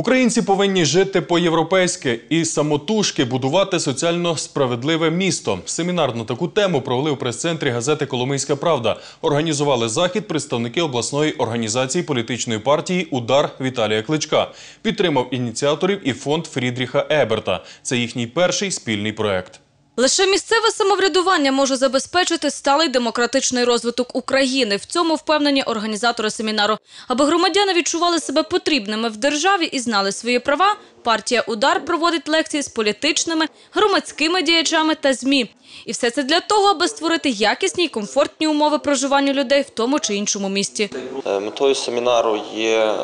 Українці повинні жити по-європейськи і самотужки будувати соціально справедливе місто. Семінар на таку тему провели у прес-центрі газети Коломийська Правда. Організували захід представники обласної організації політичної партії Удар Віталія Кличка. Підтримав ініціаторів і фонд Фрідріха Еберта. Це їхній перший спільний проект. Лише місцеве самоврядування може забезпечити сталий демократичний розвиток України. В цьому впевнені організатори семінару. Аби громадяни відчували себе потрібними в державі і знали свої права, партія «Удар» проводить лекції з політичними, громадськими діячами та ЗМІ. І все це для того, аби створити якісні й комфортні умови проживання людей в тому чи іншому місті. Е, Метою семінару є е,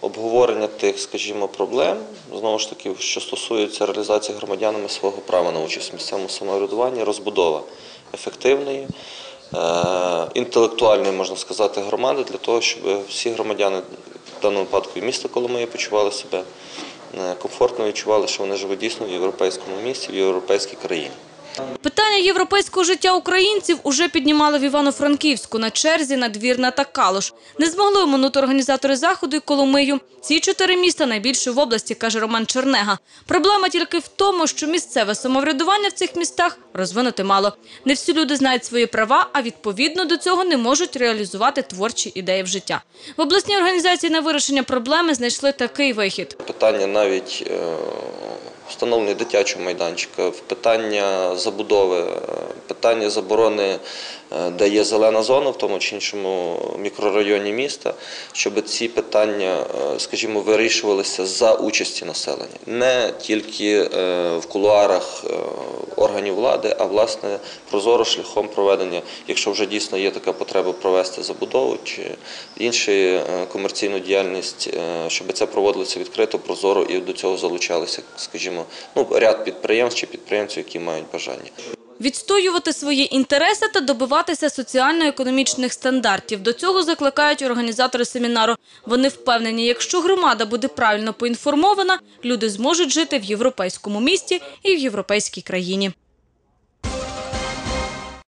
обговорення тих, скажімо, проблем, знову ж таки, що стосується реалізації громадянами свого права на участь в місцевому самоврядуванні, розбудова ефективної, е, інтелектуальної, можна сказати, громади для того, щоб всі громадяни в даному випадку і міста Коломиї почували себе е, комфортно, відчували, що вони живуть дійсно в європейському місті, в європейській країні. Питання європейського життя українців уже піднімали в Івано-Франківську на черзі Надвірна та Калуш. Не змогли оминути організатори заходу і Коломию. Ці чотири міста найбільші в області, каже Роман Чернега. Проблема тільки в тому, що місцеве самоврядування в цих містах розвинути мало. Не всі люди знають свої права, а відповідно до цього не можуть реалізувати творчі ідеї в життя. В обласній організації на вирішення проблеми знайшли такий вихід. Питання навіть е, встановлення дитячого майданчика, в питання забудови, е, питання заборони, е, де є зелена зона в тому чи іншому мікрорайоні міста, щоб ці питання, е, скажімо, вирішувалися за участі населення, не тільки е, в кулуарах органів влади, а власне прозоро шляхом проведення, якщо вже дійсно є така потреба провести забудову чи іншу комерційну діяльність, щоб це проводилося відкрито, прозоро і до цього залучалися, скажімо, ну ряд підприємств чи підприємців, які мають бажання. Відстоювати свої інтереси та добиватися соціально-економічних стандартів. До цього закликають організатори семінару. Вони впевнені, якщо громада буде правильно поінформована, люди зможуть жити в європейському місті і в європейській країні.